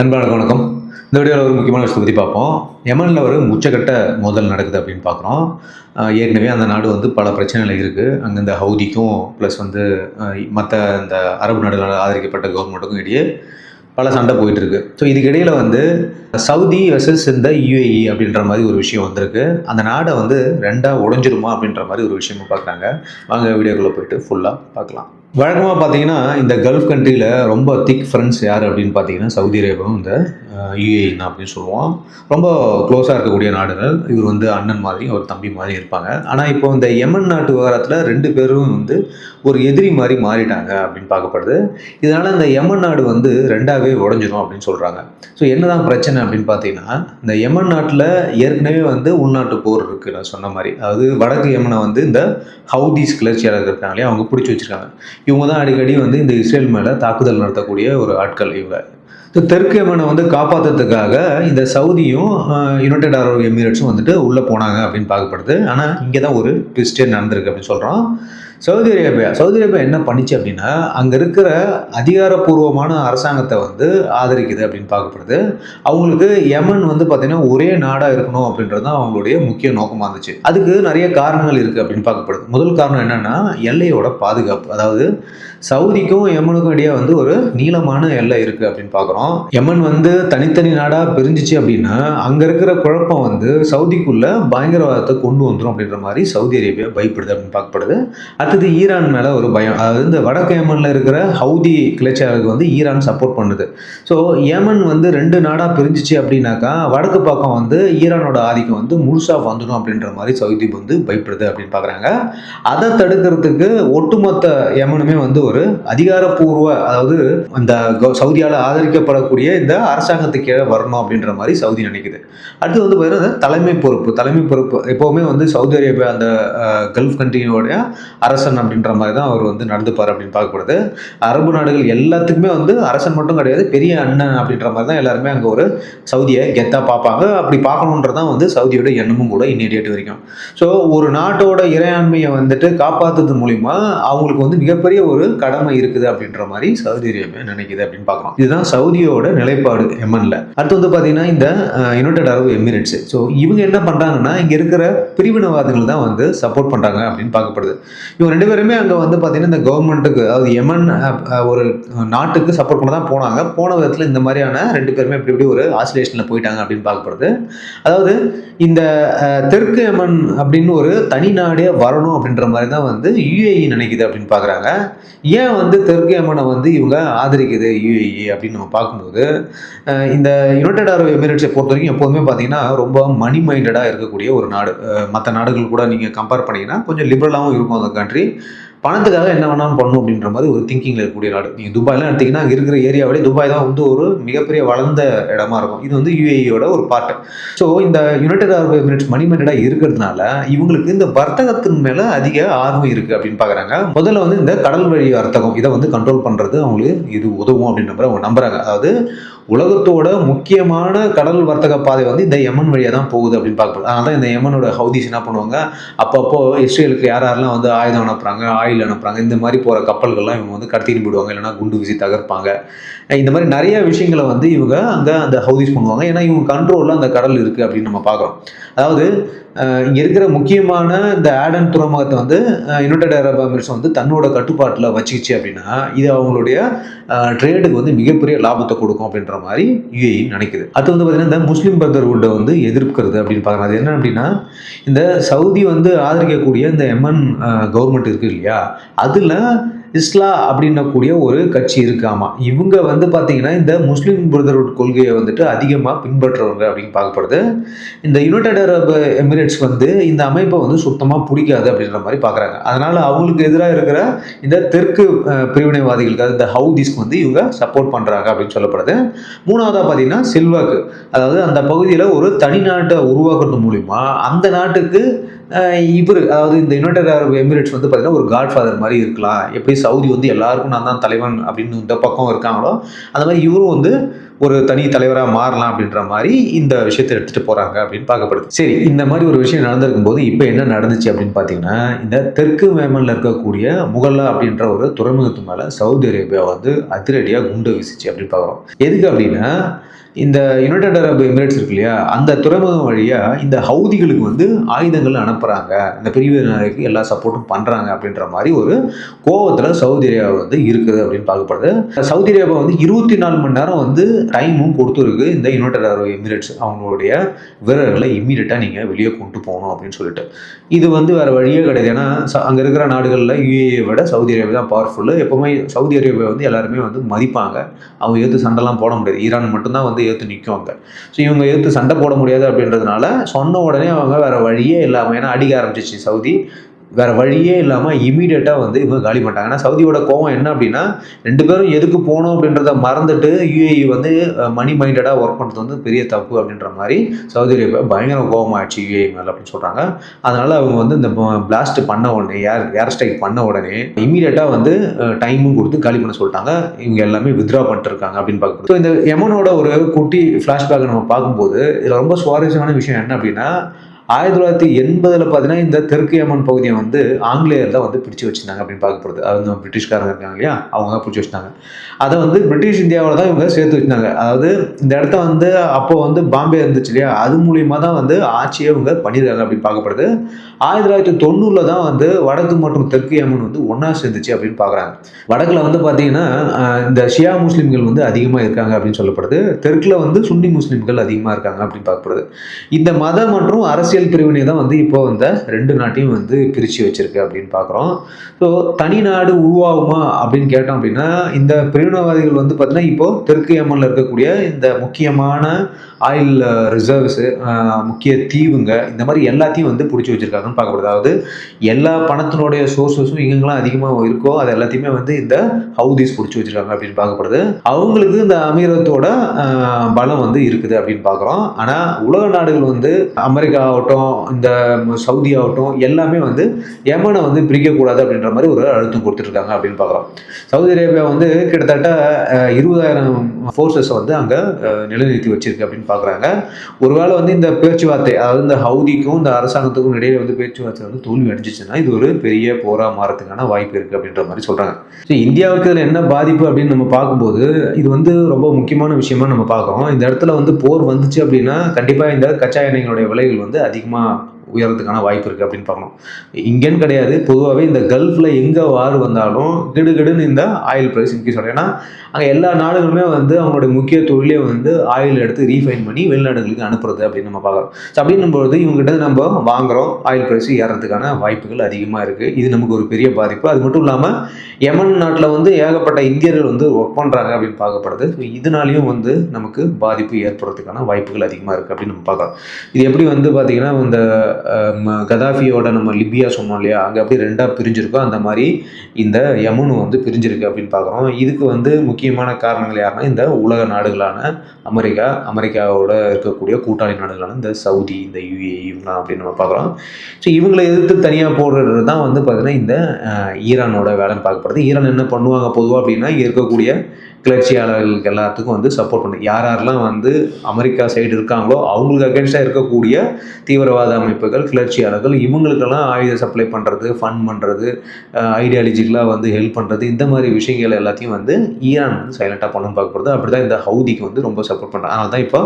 நண்பர்களுக்கு வணக்கம். இந்த வீடியோவில் ஒரு முக்கியமான விஷயத்தை பற்றி பார்ப்போம். எமனில் ஒரு உச்சக்கட்ட மோதல் நடக்குது அப்படின்னு பார்க்குறோம். ஏற்கனவே அந்த நாடு வந்து பல பிரச்சனைகள் இருக்குது அங்கே இந்த ஹவுதிக்கும் ப்ளஸ் வந்து மற்ற இந்த அரபு நாடுகளால் ஆதரிக்கப்பட்ட கவர்மெண்ட்டுக்கும் இடையே பல சண்டை போயிட்டுருக்கு ஸோ இதுக்கிடையில் வந்து சவுதி வெர்சஸ் இந்த யுஏஇ அப்படின்ற மாதிரி ஒரு விஷயம் வந்திருக்கு. அந்த நாடை வந்து ரெண்டாக உடஞ்சிருமா அப்படின்ற மாதிரி ஒரு விஷயமும் பார்க்குறாங்க. வாங்க வீடியோக்குள்ளே போயிட்டு ஃபுல்லாக பார்க்கலாம். வழக்கமாக பார்த்தீங்கன்னா இந்த கல்ஃப் கண்ட்ரியில் ரொம்ப திக் ஃப்ரெண்ட்ஸ் யார் அப்படின்னு பார்த்தீங்கன்னா சவுதி அரேபியாவும் இந்த யுஏஇ அப்படின்னு சொல்லுவோம். ரொம்ப க்ளோஸாக இருக்கக்கூடிய நாடுகள். இவர் வந்து அண்ணன் மாதிரி ஒரு தம்பி மாதிரி இருப்பாங்க. ஆனால் இப்போ இந்த யமன் நாட்டு விவகாரத்தில் ரெண்டு பேரும் வந்து ஒரு எதிரி மாதிரி மாறிட்டாங்க அப்படின்னு பார்க்கப்படுது. இதனால் இந்த யமன் நாடு வந்து ரெண்டாவே உடஞ்சிடும் அப்படின்னு சொல்கிறாங்க ஸோ என்னதான் பிரச்சனை அப்படின்னு பார்த்தீங்கன்னா இந்த யமன் நாட்டில் ஏற்கனவே வந்து உள்நாட்டு போர் இருக்குது நான் சொன்ன மாதிரி. அதாவது வடக்கு யமனை வந்து இந்த ஹவுதீஸ் கிளர்ச்சியாளர் இருக்காங்களே அவங்க பிடிச்சி வச்சிருக்காங்க. இவங்க தான் அடிக்கடி வந்து இந்த இஸ்ரேல் மேலே தாக்குதல் நடத்தக்கூடிய ஒரு ஆட்கள் இவங்க. ஸோ தெற்கு யமனை வந்து காப்பாற்றுறதுக்காக இந்த சவுதியும் யுனைடெட் அரபு எமிரேட்ஸும் வந்துட்டு உள்ளே போனாங்க அப்படின்னு பார்க்கப்படுது. ஆனால் இங்கே தான் ஒரு ட்விஸ்டே நடந்திருக்கு அப்படின்னு சொல்கிறோம் சவுதி அரேபியா சவுதி அரேபியா என்ன பண்ணிச்சு அப்படின்னா அங்கே இருக்கிற அதிகாரப்பூர்வமான அரசாங்கத்தை வந்து ஆதரிக்குது அப்படின்னு பார்க்கப்படுது. அவங்களுக்கு யமன் வந்து பார்த்தீங்கன்னா ஒரே நாடாக இருக்கணும் அப்படின்றது தான் அவங்களுடைய முக்கிய நோக்கமாக இருந்துச்சு. அதுக்கு நிறைய காரணங்கள் இருக்குது அப்படின்னு பார்க்கப்படுது. முதல் காரணம் என்னென்னா எல்லையோட பாதுகாப்பு. அதாவது சவுதிக்கும் யமனுக்கும் இடையே வந்து ஒரு நீளமான எல்லை இருக்குது அப்படின்னு பார்க்குறோம் யமன் வந்து தனித்தனி நாடாக பிரிஞ்சிச்சு அப்படின்னா அங்கே இருக்கிற குழப்பம் வந்து சவுதிக்குள்ள பயங்கரவாதத்தை கொண்டு வந்துடும் அப்படின்ற மாதிரி சவுதி அரேபியா பயப்படுது அப்படின்னு பார்க்கப்படுது. அடுத்தது ஈரான் மேலே ஒரு பயம். அதாவது இந்த வடக்கு யமனில் இருக்கிற ஹவுதி கிளர்ச்சியாளருக்கு வந்து ஈரான் சப்போர்ட் பண்ணுது. ஸோ யமன் வந்து ரெண்டு நாடாக பிரிஞ்சிச்சு அப்படின்னாக்கா வடக்கு பக்கம் வந்து ஈரானோட ஆதிக்கம் வந்து முழுசாக வந்துடும் அப்படின்ற மாதிரி சவுதி வந்து பயப்படுது அப்படின்னு பார்க்குறாங்க அதை தடுக்கிறதுக்கு ஒட்டுமொத்த யமனுமே வந்து ஒரு அதிகாரப்பூர்வ அதாவது அந்த சவுதியால் ஆதரிக்கப்படக்கூடிய இந்த அரசாங்கத்துக்கு கீழே வரணும் அப்படின்ற மாதிரி சவுதி நினைக்குது. அடுத்து வந்து பார்த்தீங்கன்னா தலைமை பொறுப்பு தலைமை பொறுப்பு. எப்போவுமே வந்து சவுதி அரேபியா அந்த கல்ஃப் கண்ட்ரியோடைய அரசன் அப்படின்ற மாதிரி தான் அவர் வந்து நடந்துப்பார் அப்படின்னு பார்க்கப்படுது. அரபு நாடுகள் எல்லாத்துக்குமே வந்து அரசன் மட்டும் கிடையாது பெரிய அண்ணன் அப்படின்ற மாதிரி தான் எல்லாருமே அங்கே ஒரு சவுதியை கெத்தாக பார்ப்பாங்க. அப்படி பார்க்கணுன்றதான் வந்து சவுதியோட எண்ணமும் கூட இன்னி டேட் வரைக்கும். ஸோ ஒரு நாட்டோட இறையாண்மையை வந்துட்டு காப்பாற்றுறது மூலிமா அவங்களுக்கு வந்து மிகப்பெரிய ஒரு கடமை இருக்குது அப்படின்ற மாதிரி சவுதி அரேபியா நினைக்குது அப்படின்னு பார்க்குறோம். இதுதான் சவுதியோட நிலைப்பாடு எமன்ல அடுத்து வந்து பார்த்தீங்கன்னா இந்த யுனைடெட் அரபு எமிரேட்ஸ் ஸோ இவங்க என்ன பண்ணுறாங்கன்னா இங்கே இருக்கிற பிரிவினவாதிகள் தான் வந்து சப்போர்ட் பண்ணுறாங்க அப்படின்னு பார்க்கப்படுது. இவங்க ரெண்டு பேருமே அங்கே வந்து பார்த்தீங்கன்னா இந்த கவர்மெண்ட்டுக்கு அதாவது எமன் ஒரு நாட்டுக்கு சப்போர்ட் பண்ண தான் போனாங்க. போன விதத்தில் இந்த மாதிரியான ரெண்டு பேருமே இப்படி இப்படி ஒரு ஆசிலேஷனில் போயிட்டாங்க அப்படின்னு பார்க்கப்படுது. அதாவது இந்த தெற்கு எமன் அப்படின்னு ஒரு தனி நாடே வரணும் அப்படின்ற மாதிரி தான் வந்து யுஏஇ நினைக்குது அப்படின்னு பார்க்குறாங்க. ஏன் வந்து தெற்கு யமனை வந்து இவங்க ஆதரிக்குது? யுஏஇ அப்படின்னு நம்ம பார்க்கும்போது இந்த யுனைடெட் அரபு எமிரேட்ஸை பொறுத்த வரைக்கும் எப்போதுமே பார்த்தீங்கன்னா ரொம்ப மணி மைண்டடாக இருக்கக்கூடிய ஒரு நாடு. மற்ற நாடுகள் கூட நீங்கள் கம்பேர் பண்ணீங்கன்னா கொஞ்சம் லிபரலாகவும் இருக்கும் அந்த கண்ட்ரி பணத்துக்காக என்ன வேணாலும் பண்ணும் அப்படின்ற மாதிரி ஒரு திங்கிங்கில் இருக்கக்கூடிய நாடு. நீங்கள் துபாய்லாம் எடுத்தீங்கன்னா அங்கே இருக்கிற ஏரியாவிலே துபாய் தான் வந்து ஒரு மிகப்பெரிய வளர்ந்த இடமா இருக்கும். இது வந்து யூஏஇயோட ஒரு பார்ட் ஸோ இந்த யுனைடெட் அரபு எமிரேட்ஸ் மணிமெண்டடாக இருக்கிறதுனால இவங்களுக்கு இந்த வர்த்தகத்தின் மேலே அதிக ஆர்வம் இருக்குது அப்படின்னு பார்க்குறாங்க முதல்ல வந்து இந்த கடல் வழி வர்த்தகம் இதை வந்து கண்ட்ரோல் பண்ணுறது அவங்களுக்கு இது உதவும் அப்படின்ற மாதிரி அவங்க நம்புறாங்க. அதாவது உலகத்தோட முக்கியமான கடல் வர்த்தக பாதை வந்து இந்த யமன் வழியாக தான் போகுது அப்படின்னு பார்க்கப்படுது அதனால தான் இந்த யமனோட ஹவுதிஸ் என்ன பண்ணுவாங்க? அப்பப்போ இஸ்ரேலுக்கு யார் யாரெல்லாம் வந்து ஆயுதம் அனுப்புகிறாங்க ஆயில் அனுப்புகிறாங்க இந்த மாதிரி போகிற கப்பல்கள்லாம் இவங்க வந்து கடத்திட்டு போயிடுவாங்க. இல்லைன்னா குண்டு வீசி தகர்ப்பாங்க. இந்த மாதிரி நிறைய விஷயங்களை வந்து இவங்க அங்கே அந்த ஹவுதிஸ் பண்ணுவாங்க. ஏன்னா இவங்க கண்ட்ரோலில் அந்த கடல் இருக்குது அப்படின்னு நம்ம பார்க்குறோம். அதாவது இங்கே இருக்கிற முக்கியமான இந்த ஆடன் துறைமுகத்தை வந்து யுனைடெட் அரப் எமிரேட்ஸ் வந்து தன்னோட கட்டுப்பாட்டில் வச்சுக்கிச்சு அப்படின்னா இது அவங்களுடைய ட்ரேடுக்கு வந்து மிகப்பெரிய லாபத்தை கொடுக்கும் அப்படின்ற மாதிரி யுஏஇ நினைக்குது. அது வந்து பார்த்தீங்கன்னா இந்த முஸ்லீம் பிரதர்வுட்டை வந்து எதிர்க்கிறது அப்படின்னு பார்க்குறது அது என்ன அப்படின்னா இந்த சவுதி வந்து ஆதரிக்கக்கூடிய இந்த எம்என் கவர்மெண்ட் இருக்குது இல்லையா? அதில் இஸ்லா அப்படின்னக்கூடிய ஒரு கட்சி இருக்காமா இவங்க வந்து பார்த்தீங்கன்னா இந்த முஸ்லீம் பிரதர்வுட் கொள்கையை வந்துட்டு அதிகமாக பின்பற்றுறவங்க அப்படின்னு பார்க்கப்படுது. இந்த யுனைடெட் அரபு எமிரேட்ஸ் வந்து இந்த அமைப்பை வந்து சுத்தமாக பிடிக்காது அப்படின்ற மாதிரி பார்க்குறாங்க. அதனால் அவங்களுக்கு எதிராக இருக்கிற இந்த தெற்கு பிரிவினைவாதிகளுக்கு அதாவது இந்த ஹவுதிஸ்க்கு வந்து இவங்க சப்போர்ட் பண்ணுறாங்க அப்படின்னு சொல்லப்படுது. மூணாவதாக பார்த்தீங்கன்னா செல்வாக்கு. அதாவது அந்த பகுதியில் ஒரு தனி நாட்டை உருவாக்குறது மூலிமா அந்த நாட்டுக்கு இவர் அதாவது இந்த யுனைடெட் அரபு எமிரேட்ஸ் வந்து பார்த்தீங்கன்னா ஒரு காட் ஃபாதர் மாதிரி இருக்கலாம். எப்படி சவுதி வந்து எல்லாருக்கும் நான் தான் தலைவன் அப்படின்னு இந்த பக்கம் இருக்காங்களோ அந்த மாதிரி இவரும் வந்து ஒரு தனி தலைவராக மாறலாம் அப்படின்ற மாதிரி இந்த விஷயத்தை எடுத்துகிட்டு போகிறாங்க அப்படின்னு பார்க்கப்படுது. சரி இந்த மாதிரி ஒரு விஷயம் நடந்திருக்கும் போது இப்போ என்ன நடந்துச்சு அப்படின்னு பார்த்தீங்கன்னா இந்த தெற்கு மேமனில் இருக்கக்கூடிய முகல்லா அப்படின்ற ஒரு துறைமுகத்து மேலே சவுதி அரேபியா வந்து அதிரடியாக குண்டு வீசிச்சு அப்படின்னு பார்க்குறோம். எதுக்கு அப்படின்னா இந்த யுனைடெட் அரபு எமிரேட்ஸ் இருக்கு இல்லையா அந்த துறைமுகம் வழியாக இந்த ஹவுதிகளுக்கு வந்து ஆயுதங்கள் அனுப்புகிறாங்க இந்த பிரிவினருக்கு எல்லா சப்போர்ட்டும் பண்ணுறாங்க அப்படின்ற மாதிரி ஒரு கோவத்தில் சவுதி அரேபியா வந்து இருக்குது அப்படின்னு பார்க்கப்படுது. சவுதி அரேபியா வந்து இருபத்தி நாலு மணி நேரம் வந்து டைமும் கொடுத்துருக்கு இந்த யுனைடெட் அரபு எமிரேட்ஸ் அவங்களுடைய வீரர்களை இம்மீடியட்டாக நீங்கள் வெளியே கொண்டு போகணும் அப்படின்னு சொல்லிட்டு. இது வந்து வேறு வழியே கிடையாது. ஏன்னா அங்கே இருக்கிற நாடுகளில் யூஏஏ விட சவுதி அரேபியா தான் பவர்ஃபுல்லு எப்போவுமே சவுதி அரேபியா வந்து எல்லாருமே வந்து மதிப்பாங்க. அவங்க எதிர்த்து சண்டைலாம் போட முடியாது. ஈரான் மட்டும்தான் வந்து ஏற்று அங்கே ஸோ இவங்க எதிர்த்து சண்டை போட முடியாது அப்படின்றதுனால சொன்ன உடனே அவங்க வேறு வழியே இல்லாமல் ஏன்னா அடிக்க ஆரம்பிச்சிச்சு சவுதி. வேறு வழியே இல்லாமல் இமீடியட்டாக வந்து இவங்க காலி பண்ணிட்டாங்க. ஏன்னா சவுதியோட கோவம் என்ன அப்படின்னா ரெண்டு பேரும் எதுக்கு போகணும் அப்படின்றத மறந்துட்டு யூஏஇ வந்து மணி மைண்டடாக ஒர்க் பண்ணுறது வந்து பெரிய தப்பு அப்படின்ற மாதிரி சவுதி அரேபியா பயங்கர கோபமாகிடுச்சு யூஏஇ மேலே அப்படின்னு சொல்கிறாங்க அதனால் அவங்க வந்து இந்த பிளாஸ்ட் பண்ண உடனே ஏர் ஏர் ஸ்ட்ரைக் பண்ண உடனே இமீடியட்டாக வந்து டைமும் கொடுத்து காலி பண்ண சொல்லிட்டாங்க. இவங்க எல்லாமே வித்ரா பண்ணிட்டுருக்காங்க அப்படின்னு பார்க்கும்போது ஸோ இந்த எமனோட ஒரு குட்டி ஃப்ளாஷ்பேக்கை நம்ம பார்க்கும்போது இதில் ரொம்ப சுவாரஸ்யமான விஷயம் என்ன அப்படின்னா ஆயிரத்தி தொள்ளாயிரத்தி எண்பதில் பார்த்தீங்கன்னா இந்த தெற்கு யமன் பகுதியை வந்து ஆங்கிலேயர் தான் வந்து பிடிச்சி வச்சிருந்தாங்க அப்படின்னு பார்க்கப்படுது அது வந்து பிரிட்டிஷ்காரங்க இருக்காங்க இல்லையா அவங்க தான் பிடிச்சி வச்சிருந்தாங்க. அதை வந்து பிரிட்டிஷ் இந்தியாவில் தான் இவங்க சேர்த்து வச்சிருந்தாங்க. அதாவது இந்த இடத்த வந்து அப்போ வந்து பாம்பே இருந்துச்சு இல்லையா அது மூலியமாக தான் வந்து ஆட்சியை இவங்க பண்ணியிருக்காங்க அப்படின்னு பார்க்கப்படுது. ஆயிரத்தி தொள்ளாயிரத்தி தொண்ணூறில் தான் வந்து வடக்கு மற்றும் தெற்கு யமன் வந்து ஒன்றா சேர்ந்துச்சு அப்படின்னு பார்க்குறாங்க. வடக்கில் வந்து பார்த்தீங்கன்னா இந்த ஷியா முஸ்லீம்கள் வந்து அதிகமாக இருக்காங்க அப்படின்னு சொல்லப்படுது. தெற்கில் வந்து சுன்னி முஸ்லீம்கள் அதிகமாக இருக்காங்க அப்படின்னு பார்க்கப்படுது. இந்த மத மற்றும் அரசியல் அரசியல் பிரிவினை தான் வந்து இப்போ இந்த ரெண்டு நாட்டையும் வந்து பிரித்து வச்சிருக்கு அப்படின்னு பார்க்குறோம். ஸோ தனி நாடு உருவாகுமா அப்படின்னு கேட்டோம் அப்படின்னா இந்த பிரிவினவாதிகள் வந்து பார்த்தீங்கன்னா இப்போ தெற்கு யமனில் இருக்கக்கூடிய இந்த முக்கியமான ஆயில் ரிசர்வ்ஸு முக்கிய தீவுங்க இந்த மாதிரி எல்லாத்தையும் வந்து பிடிச்சி வச்சுருக்காங்கன்னு பார்க்கப்படுது. அதாவது எல்லா பணத்தினுடைய சோர்ஸஸும் எங்கெங்கெல்லாம் அதிகமாக இருக்கோ அது எல்லாத்தையுமே வந்து இந்த ஹவுதிஸ் பிடிச்சி வச்சுருக்காங்க அப்படின்னு பார்க்கப்படுது. அவங்களுக்கு இந்த அமீரத்தோட பலம் வந்து இருக்குது அப்படின்னு பார்க்குறோம். ஆனால் உலக நாடுகள் வந்து அமெரிக்கா ஆகட்டும் இந்த சவுதி ஆகட்டும் எல்லாமே வந்து யமனை வந்து பிரிக்கக்கூடாது அப்படின்ற மாதிரி ஒரு அழுத்தம் கொடுத்துருக்காங்க அப்படின்னு பார்க்குறோம். சவுதி அரேபியா வந்து கிட்டத்தட்ட இருபதாயிரம் ஃபோர்ஸஸ் வந்து அங்கே நிலைநிறுத்தி வச்சிருக்கு அப்படின்னு பார்க்குறாங்க. ஒருவேளை வந்து இந்த பேச்சுவார்த்தை அதாவது இந்த ஹவுதிக்கும் இந்த அரசாங்கத்துக்கும் இடையில வந்து பேச்சுவார்த்தை வந்து தோல்வி அடிச்சிச்சுன்னா இது ஒரு பெரிய போராக மாறதுக்கான வாய்ப்பு இருக்குது அப்படின்ற மாதிரி சொல்கிறாங்க ஸோ இந்தியாவுக்கு இதில் என்ன பாதிப்பு அப்படின்னு நம்ம பார்க்கும்போது இது வந்து ரொம்ப முக்கியமான விஷயமா நம்ம பார்க்குறோம். இந்த இடத்துல வந்து போர் வந்துச்சு அப்படின்னா கண்டிப்பாக இந்த கச்சா எண்ணெய்களுடைய விலைகள் வந்து அதிகமாக உயர்றதுக்கான வாய்ப்பு இருக்குது அப்படின்னு பார்க்கணும் இங்கேன்னு கிடையாது. பொதுவாகவே இந்த கல்ஃபில் எங்கே வார் வந்தாலும் கிடுகிடுன்னு இந்த ஆயில் ப்ரைஸ் இன்க்ரீஸ் ஆகும். ஏன்னா அங்கே எல்லா நாடுகளுமே வந்து அவங்களுடைய முக்கிய தொழிலே வந்து ஆயில் எடுத்து ரீஃபைன் பண்ணி வெளிநாடுகளுக்கு அனுப்புறது அப்படின்னு நம்ம பார்க்குறோம். ஸோ அப்படின்னும்போது இவங்ககிட்ட நம்ம வாங்குகிறோம் ஆயில் ப்ரைஸ் ஏறதுக்கான வாய்ப்புகள் அதிகமாக இருக்குது இது நமக்கு ஒரு பெரிய பாதிப்பு. அது மட்டும் இல்லாமல் யமன் நாட்டில் வந்து ஏகப்பட்ட இந்தியர்கள் வந்து ஒர்க் பண்ணுறாங்க அப்படின்னு பார்க்கப்படுது. ஸோ இதனாலையும் வந்து நமக்கு பாதிப்பு ஏற்படுறதுக்கான வாய்ப்புகள் அதிகமாக இருக்குது அப்படின்னு நம்ம பார்க்குறோம். இது எப்படி வந்து பார்த்திங்கன்னா இந்த கதாஃபியோட நம்ம லிபியா சொன்னோம் இல்லையா? அங்கே அப்படி ரெண்டாக பிரிஞ்சிருக்கோ அந்த மாதிரி இந்த யமுனு வந்து பிரிஞ்சிருக்கு அப்படின்னு பார்க்குறோம். இதுக்கு வந்து முக்கிய முக்கியமான காரணங்கள் யாருன்னா இந்த உலக நாடுகளான அமெரிக்கா அமெரிக்காவோட இருக்கக்கூடிய கூட்டாளி நாடுகளான இந்த சவுதி இந்த யுஏ இவங்களாம் அப்படின்னு நம்ம பார்க்குறோம். ஸோ இவங்களை எதிர்த்து தனியாக போடுறது தான் வந்து பார்த்திங்கன்னா இந்த ஈரானோட வேலைன்னு பார்க்கப்படுது. ஈரான் என்ன பண்ணுவாங்க பொதுவாக அப்படின்னா இருக்கக்கூடிய கிளர்ச்சியாளர்களுக்கு எல்லாத்துக்கும் வந்து சப்போர்ட் பண்ணு யார் யாரெல்லாம் வந்து அமெரிக்கா சைடு இருக்காங்களோ அவங்களுக்கு அகேன்ஸ்டாக இருக்கக்கூடிய தீவிரவாத அமைப்புகள் கிளர்ச்சியாளர்கள் இவங்களுக்கெல்லாம் ஆயுத சப்ளை பண்ணுறது ஃபண்ட் பண்ணுறது ஐடியாலஜிக்கலாக வந்து ஹெல்ப் பண்ணுறது இந்த மாதிரி விஷயங்கள் எல்லாத்தையும் வந்து ஈரான் வந்து சைலண்ட்டாக பார்க்க போகிறது அப்படி தான் இந்த ஹவுதிக்கு வந்து ரொம்ப சப்போர்ட் பண்ணுறாங்க அதனால தான் இப்போ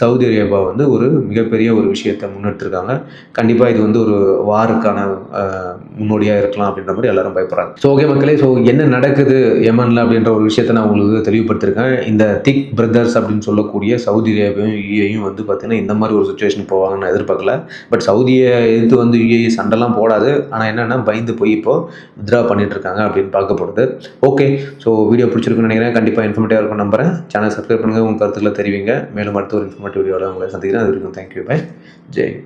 சவுதி அரேபியா வந்து ஒரு மிகப்பெரிய ஒரு விஷயத்தை முன்னெடுத்திருக்காங்க. கண்டிப்பாக இது வந்து ஒரு வாருக்கான முன்னோடியாக இருக்கலாம் அப்படின்ற மாதிரி எல்லாரும் பயப்படுறாங்க. ஸோ ஓகே மக்களே ஸோ என்ன நடக்குது எமனில் அப்படின்ற ஒரு விஷயத்தை நான் உங்களுக்கு தெளிவுபடுத்திருக்கேன் இந்த திக் பிரதர்ஸ் அப்படின்னு சொல்லக்கூடிய சவுதி அரேபியாவும் யுஏயும் வந்து பார்த்திங்கன்னா இந்த மாதிரி ஒரு சுச்சுவேஷன் போவாங்கன்னு எதிர்பார்க்கல. பட் சவுதியை எதிர்த்து வந்து யுஏஇ சண்டைலாம் போடாது. ஆனால் என்னென்னா பயந்து போய் இப்போ வித்ரா பண்ணிட்டு இருக்காங்க அப்படின்னு பார்க்கப்படுது. ஓகே ஸோ வீடியோ பிடிச்சிருக்குன்னு நினைக்கிறேன். கண்டிப்பாக இன்ஃபர்மேட்டிவாக இருக்கும் நம்புறேன். சேனல் சப்ஸ்கிரைப் பண்ணுங்கள் உங்கள் கருத்துக்களை தெரிவிங்க. மேலும் அடுத்த ஒரு இன்ஃபர்மேட்டிவ் வீடியோவில் உங்களை சந்திக்கிறேன். அது வரைக்கும் தேங்க்யூ பை ஜெய்